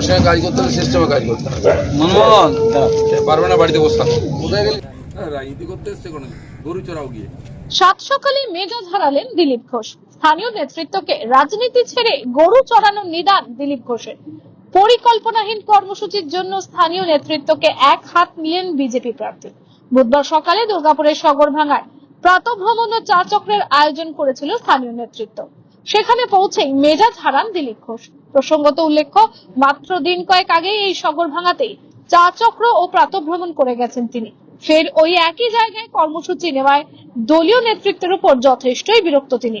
আমার সঙ্গে কাজ করতে হলে সিস্টেমে কাজ করতে হবে। মনমোহন। পারবে না বাড়িতে কোথায় গেলি? রাজনীতি করতে এসছে কোনো গরু চড়াও গিয়ে। সাত সকালে মেজাজ হারালেন দিলীপ ঘোষ। স্থানীয় নেতৃত্বকে রাজনীতি ছেড়ে গরু চড়ানোর নিদান দিলীপ ঘোষের। পরিকল্পনাহীন কর্মসূচির জন্য স্থানীয় নেতৃত্বকে এক হাত নিলেন বিজেপি প্রার্থী। বুধবার সকালে দুর্গাপুরের সগরভাঙায় প্রাতভ্রমণ ও চা চক্রের আয়োজন করেছিল স্থানীয় নেতৃত্ব। সেখানে পৌঁছেই মেজাজ হারান দিলীপ ঘোষ। প্রসঙ্গত উল্লেখ্য, মাত্র দিন কয়েক আগে এই সগরভাঙাতেই চা চক্র ও প্রাতভ্রমণ করে গেছেন তিনি। ফের ওই একই জায়গায় কর্মসূচি নেওয়ায় দলীয় নেতৃত্বের উপর যথেষ্টই বিরক্ত তিনি।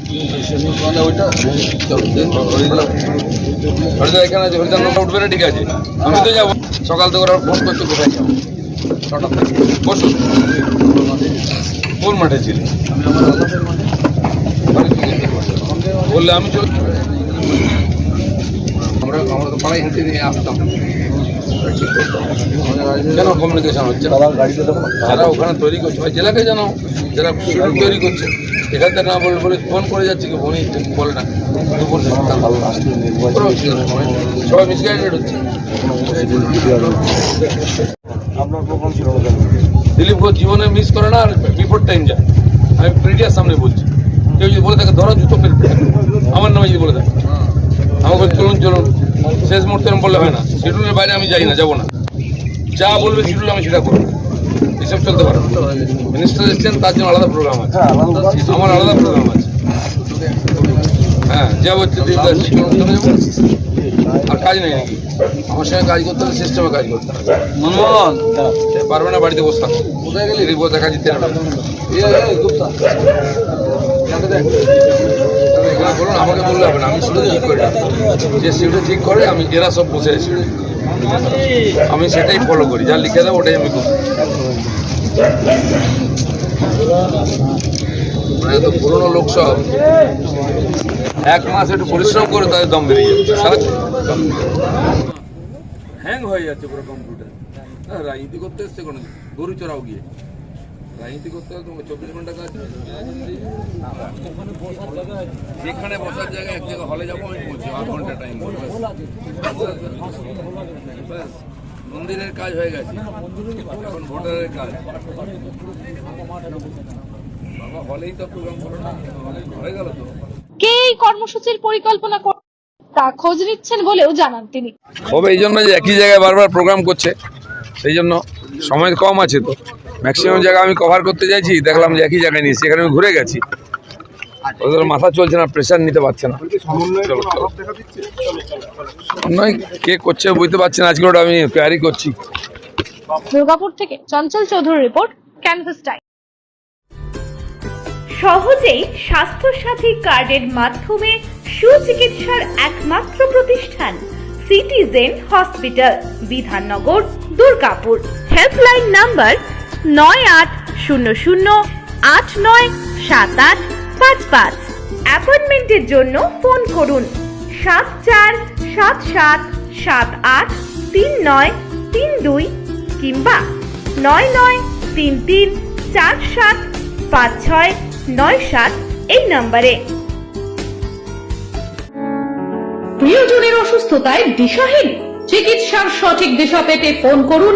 এখানে আছে হরিদার উঠবে না ঠিক আছে আমি তো যাব সকাল থেকে ওরা ফোন করছে কোথায় যাব ছটা থেকে কোন মাঠে ছিল বললে আমি চল আমরা আমরা তো পাড়ায় হেঁটে নিয়ে আসতাম। কেন কমিউনিকেশন হচ্ছে? যারা ওখানে তৈরি করছে ভাই জেলাকে জানাও যারা শিডিউল তৈরি করছে এখান থেকে না বলে বলে ফোন করে যাচ্ছে কি ফোনই বলে না। সবাই মিসগাইডেড হচ্ছে। দিলীপ ঘোষ জীবনে মিস করে না আর বিফোর টাইম যায়। আমি মিডিয়ার সামনে বলছি। কেউ যদি বলে থাকে ধরো জুতো মেরে আমার নামে যদি বলে থাকে। আমাকে চলুন চলুন। শেষ মুহূর্তে আমি বললে হয় না। শিডিউলের বাইরে আমি যাই না যাব না। যা বলবে শিডিউল আমি সেটা করব। এসব চলতে পারে মিনিস্টার এসছেন তার জন্য আলাদা প্রোগ্রাম আছে। আমার আলাদা প্রোগ্রাম আছে। হ্যাঁ যা বলছে চলে যাব আর কাজ নেই নাকি? আমার সঙ্গে কাজ করতে হলে সিস্টেমে কাজ করতে হবে। মনমোহন। পারবে না বাড়িতে বসে থাকো কোথায় গেলি? রিপোর্ট দেখা দিতে হবে। এখানে বলুন আমাকে বললে হবে না আমি শুধু ঠিক করে যে সিউটা ঠিক করে আমি এরা সব বসে আছি। আমি সেটাই ফলো করি যা লিখে দেবো ওটাই আমি করি পুরোনো লোক সব। এক মাস একটু পরিশ্রম করে তাদের দম বেরিয়ে যাচ্ছে হ্যাং হয়ে যাচ্ছে পুরো কম্পিউটার হ্যাঁ, রাজনীতি করতে এসছে কোনো গরু চড়াও গিয়ে। রাজনীতি করতে হলে তোমাকে চব্বিশ ঘণ্টা কাজ যেখানে বসার জায়গায় এক জায়গায় হলে যাব আমি বলছি আধ ঘণ্টা টাইম মন্দিরের কাজ হয়ে গেছে। এখন ভোটারের কাজ। বাবা হলেই তো প্রোগ্রাম করো না। হয়ে গেল তো। কে এই কর্মসূচির পরিকল্পনা করে তা খোঁজ নিচ্ছেন বলেও জানান তিনি। হবে এই জন্য যে একই জায়গায় বারবার প্রোগ্রাম করছে সেই জন্য সময় কম আছে তো। ম্যাক্সিমাম জায়গা আমি কভার করতে চাইছি দেখলাম যে একই জায়গায় নিয়েছি এখানে আমি ঘুরে গেছি। ওদের মাথা চলছে না প্রেশার নিতে পারছে না। চলো, চলো। নয় কে করছে বুঝতে পারছি না আজকে ওটা আমি তৈরি করছি। দুর্গাপুর থেকে Chanchal Chowdhury report canvas time সহজেই স্বাস্থ্যসাথী কার্ডের মাধ্যমে সুচিকিৎসার একমাত্র প্রতিষ্ঠান citizen hospital Bidhannagar Durgapur. Helpline number নয় আট শূন্য শূন্য আট নয় সাত আট পাঁচ পাঁচ। অ্যাপয়েন্টমেন্টের জন্য ফোন করুন। সাত চার সাত সাত সাত আট তিন নয় তিন দুই কিংবা নয় নয় তিন তিন চার সাত পাঁচ ছয় নয় সাত এই নম্বরে। প্রিয়জনের অসুস্থতায় দিশাহীন। চিকিৎসার সঠিক দিশা পেতে ফোন করুন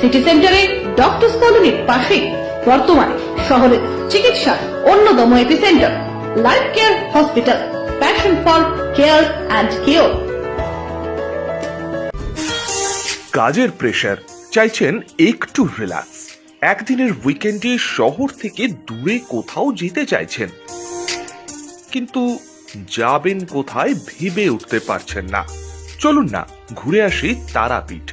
সিটি সেন্টারে ডক্টর কলোনির পাশেই বর্তমানে শহরের চিকিৎসার অন্যতম epicentre, life care hospital, passion for care and cure. কাজের প্রেশার, চাইছেন একটু রিল্যাক্স। একদিনের উইকেন্ডে শহর থেকে দূরে কোথাও যেতে চাইছেন। কিন্তু যাবেন কোথায় ভেবে উঠতে পারছেন না। চলুন না, ঘুরে আসি তারাপীঠ।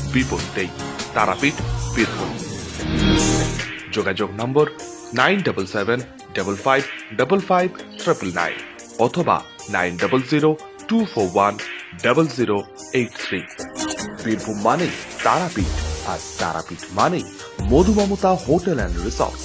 বিপরীতেই তারাপীঠ, বীরভূম। যোগাযোগ নম্বর nine double seven double five double five triple nine অথবা nine double zero two four one double zero eight three. Birbhum মানেই তারাপীঠ, আর তারাপীঠ মানেই Madhu Mamata hotel and resort.